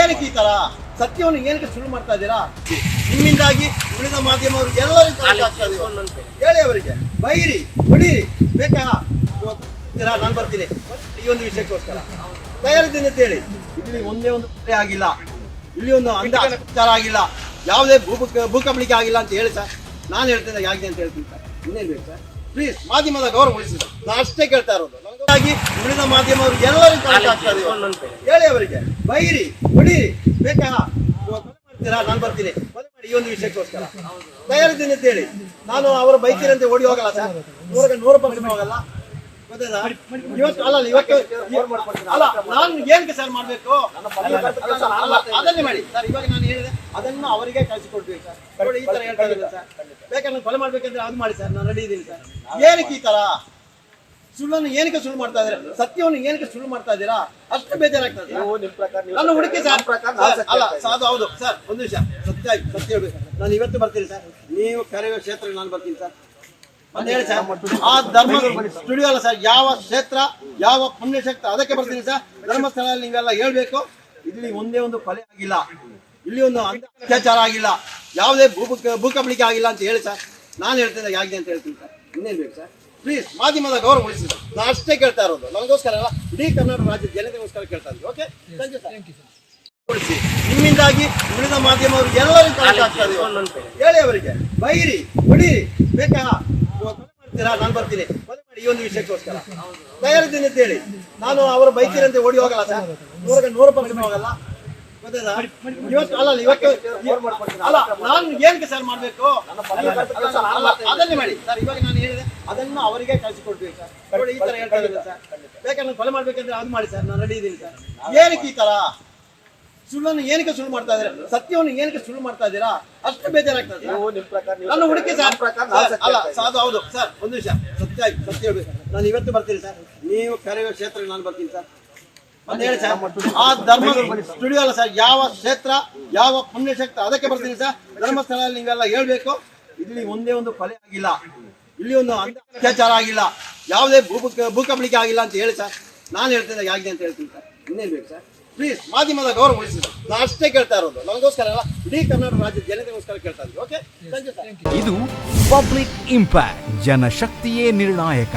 ಏನಕ್ಕೆ ಈ ತರ? ಸತ್ಯವನ್ನು ಏನಕ್ಕೆ ಸುಳ್ಳು ಮಾಡ್ತಾ ಇದ್ದೀರಾ? ನಿಮ್ಮಿಂದಾಗಿ ಉಳಿದ ಮಾಧ್ಯಮವರು ಎಲ್ಲರಿಗೂ ಹೇಳಿ. ಅವರಿಗೆ. ಬೈರಿ ಹೊಡೀರಿ. ಬೇಕಾ? ನಾನು ಬರ್ತೀನಿ. ಈ ಒಂದು ವಿಷಯಕ್ಕೋಸ್ಕರ. ತಯಾರಿದ್ದೀನಿ ಅಂತ ಹೇಳಿ. ಇಲ್ಲಿ ಒಂದೇ ಒಂದು ಕೊಲೆ ಆಗಿಲ್ಲ. ಇಲ್ಲಿ ಒಂದು ಅಂಧ ಅತ್ಯಾಚಾರ ಆಗಿಲ್ಲ. ಯಾವುದೇ ಭೂ ಭೂಕಂಬಳಿಕೆ ಆಗಿಲ್ಲ ಅಂತ ಹೇಳಿ ಸರ್. ನಾನು ಹೇಳ್ತೇನೆ ಯಾಕೆ ಅಂತ ಹೇಳ್ತೀನಿ ಸರ್. ಇನ್ನೇನು ಬೇಕು ಸರ್? ಪ್ಲೀಸ್ ಮಾಧ್ಯಮದ ಗೌರವ ಉಳಿಸಿದ್ರು ನಾನು ಅಷ್ಟೇ ಕೇಳ್ತಾ ಇರೋದು. ಹಾಗಾಗಿ ಉಳಿದ ಮಾಧ್ಯಮವರು ಆಗ್ತಾ ಇದೆ. ಹೇಳಿ ಅವರಿಗೆ ಬೈರಿ ಹೊಡೀರಿ, ಬೇಕಾ ಮಾಡ್ತೀರಾ? ನಾನು ಬರ್ತೀನಿ. ಈ ಒಂದು ವಿಷಯಕ್ಕೋಸ್ಕರ. ತಯಾರಿದ್ದೀನಿ ಅಂತ ಹೇಳಿ. ನಾನು ಅವರ ಬೈಕಿರಂತೆ ಓಡಿ ಹೋಗಲ್ಲ ಸರ್. ನೂರಕ್ಕೆ ನೂರು ಪರ್ಸೆಂಟ್ ಹೋಗಲ್ಲ? ಇವತ್ತು ಅಲ್ಲ ಇವತ್ತು ಅಲ್ಲ ನಾನು ಏನಕ್ಕೆ ಸರ್ ಮಾಡಬೇಕು? ಅದನ್ನೇ ಮಾಡಿ. ಸರ್ ಇವಾಗ ನಾನು ಹೇಳಿದೆ ಅದನ್ನು ಅವರಿಗೆ ಕಳಿಸಿಕೊಡ್ಬೇಕು ಸರ್ ನೋಡಿ ಈ ತರ ಹೇಳ್ತಾ ಇದ್ದೀನಿ ಸರ್ ಬೇಕಾದ್ರೆ ಕೊಲೆ ಮಾಡ್ಬೇಕಂದ್ರೆ ಅದು ಮಾಡಿ ಸರ್ ನಾನು ರೆಡಿ ಇದ್ದೀನಿ ಸರ್ ಏನಕ್ಕೆ ಈ ತರ? ಸುಳ್ಳನ್ನು ಏನಕ್ಕೆ ಸುಳ್ಳು ಮಾಡ್ತಾ ಇದ್ದೀರಾ? ಸತ್ಯವನ್ನು ಏನಕ್ಕೆ ಸುಳ್ಳು ಮಾಡ್ತಾ ಇದ್ದೀರಾ? ಅಷ್ಟು ಬೇಜಾರಾಗ್ತದೆ ನನ್ನ ಹುಡುಕಿ ಸರ್ ಅಲ್ಲ ಅದು ಹೌದು ಸರ್ ಒಂದು ವಿಷಯ ಸತ್ಯ ಸತ್ಯ ಹೇಳ್ಬೇಕು. ನಾನು ಇವತ್ತು ಬರ್ತೀನಿ ಸರ್ ನೀವು ಕರೆಯುವ ಕ್ಷೇತ್ರಕ್ಕೆ ನಾನು ಬರ್ತೀನಿ ಸರ್ ಅಂತ ಹೇಳಿ ಸರ್. ಆ ಧರ್ಮ ಸ್ಟುಡಿಯೋ ಅಲ್ಲ ಸರ್ ಯಾವ ಕ್ಷೇತ್ರ ಯಾವ ಪುಣ್ಯಕ್ಷೇತ್ರ ಅದಕ್ಕೆ ಬರ್ತೀನಿ ಸರ್. ಧರ್ಮಸ್ಥಳದಲ್ಲಿ ನೀವೆಲ್ಲ ಹೇಳ್ಬೇಕು. ಇಲ್ಲಿ ಒಂದೇ ಒಂದು ಕೊಲೆ ಆಗಿಲ್ಲ. ಇಲ್ಲಿ ಒಂದು ಅತ್ಯಾಚಾರ ಆಗಿಲ್ಲ. ಯಾವುದೇ ಭೂ ಭೂಕಂಬಳಿಕೆ ಆಗಿಲ್ಲ ಅಂತ ಹೇಳಿ ಸರ್. ನಾನು ಹೇಳ್ತೇನೆ ಯಾಕೆ ಅಂತ ಹೇಳ್ತೀನಿ ಸರ್. ಇನ್ನೇನು ಬೇಕು ಸರ್? ಪ್ಲೀಸ್ ಮಾಧ್ಯಮದ ಗೌರವ ಉಳಿಸಿ ಸರ್. ನಾನು ಅಷ್ಟೇ ಕೇಳ್ತಾ ಇರೋದು. ನನಗೋಸ್ಕರ ಅಲ್ಲ ಇಡೀ ಕರ್ನಾಟಕ ರಾಜ್ಯದ ಜನತೆಗೋಸ್ಕರ ಕೇಳ್ತಾ ಇದ್ದೀವಿ ಓಕೆ ಥ್ಯಾಂಕ್ ಯು ಸರ್ ಉಳಿಸಿ. ನಿಮ್ಮಿಂದಾಗಿ ಉಳಿದ ಮಾಧ್ಯಮವರು ಎಲ್ಲರಿಗೂ. ಹೇಳಿ ಅವರಿಗೆ. ಬೈರಿ ಹೊಡೀರಿ. ಬೇಕಾ? ಮಾಡ್ತೀರಾ ನಾನು ಬರ್ತೀನಿ. ಈ ಒಂದು ವಿಷಯಕ್ಕೋಸ್ಕರ. ತಯಾರಿದ್ದೀನಿ ಅಂತ ಹೇಳಿ ನಾನು ಅವರ ಬೈಕಿರಂತೆ ಓಡಿ ಹೋಗಲ್ಲ ಸರ್. ನೂರಕ್ಕೆ ನೂರು ಪರ್ಸೆಂಟ್ ಹೋಗಲ್ಲ. ಗೊತ್ತಾಯ್ತಾ? ಇವತ್ತು ಇವತ್ತು ನಾನು ಸರ್ ನಾನು ಹೇಳಿದೆ, ಅದನ್ನು ಅವರಿಗೆ ಕಳಿಸಿಕೊಡ್ಬೇಕು ಸರ್. ಈ ತರ ಹೇಳ್ತಾ ಇದ್ದಾರೆ ಸರ್. ಬೇಕಾದ್ರೆ ಕೊಲೆ ಮಾಡ್ಬೇಕಂದ್ರೆ ಅದು ಮಾಡಿ ಸರ್. ನಾನು ರೆಡಿ ಇದ್ದೀನಿ ಸರ್. ಏನಕ್ಕೆ ಈ ತರ? ಸುಳ್ಳನ್ನು ಏನಕ್ಕೆ ಸುಳ್ಳು ಮಾಡ್ತಾ ಇದ್ದೀರಾ? ಸತ್ಯವನ್ನು ಏನಕ್ಕೆ ಸುಳ್ಳು ಮಾಡ್ತಾ ಇದ್ದೀರಾ? ಅಷ್ಟು ಬೇಜಾರಾಗ್ತದೆ ನನ್ನ ಹುಡುಕಿ ಸರ್. ಅಲ್ಲ ಸಾಧು ಹೌದು. ಸರ್ ಒಂದು ನಿಮಿಷ. ಸತ್ಯ ಸತ್ಯ ಹೇಳ್ಬೇಕು. ನಾನು ಇವತ್ತು ಬರ್ತೀನಿ ಸರ್. ನೀವು ಕರೆಯುವ ಕ್ಷೇತ್ರಕ್ಕೆ ನಾನು ಬರ್ತೀನಿ ಸರ್. ಅಂತ ಹೇಳಿ ಸರ್. ಆ ಧರ್ಮ ಸ್ಟುಡಿಯೋ ಅಲ್ಲ ಸರ್. ಯಾವ ಕ್ಷೇತ್ರ ಯಾವ ಪುಣ್ಯಕ್ಷೇತ್ರ ಅದಕ್ಕೆ ಬರ್ತೀನಿ ಸರ್. ಧರ್ಮಸ್ಥಳದಲ್ಲಿ ನೀವೆಲ್ಲ ಹೇಳ್ಬೇಕು. ಇಲ್ಲಿ ಒಂದೇ ಒಂದು ಕೊಲೆ ಆಗಿಲ್ಲ. ಇಲ್ಲಿ ಒಂದು ಅತ್ಯಾಚಾರ ಆಗಿಲ್ಲ. ಯಾವುದೇ ಭೂ ಭೂಕಂಬಳಿಕೆ ಆಗಿಲ್ಲ ಅಂತ ಹೇಳಿ ಸರ್. ನಾನು ಹೇಳ್ತೇನೆ ಯಾಕೆ ಅಂತ ಹೇಳ್ತೀನಿ ಸರ್. ಇನ್ನೇನು ಬೇಕು ಸರ್? ಪ್ಲೀಸ್ ಮಾಧ್ಯಮದ ಗೌರವ ಉಳಿಸಿದ್ರು ನಾನು ಅಷ್ಟೇ ಕೇಳ್ತಾ ಇರೋದು. ನಮಗೋಸ್ಕರ ಅಲ್ಲ ಇಡೀ ಕರ್ನಾಟಕ ರಾಜ್ಯದ ಜನತೆಗೋಸ್ಕರ ಕೇಳ್ತಾ ಇದ್ವಿ. ಓಕೆ ಥ್ಯಾಂಕ್ ಯು ಸರ್ ಇದು ಪಬ್ಲಿಕ್ ಇಂಪ್ಯಾಕ್ಟ್ ಜನಶಕ್ತಿಯೇ ನಿರ್ಣಾಯಕ.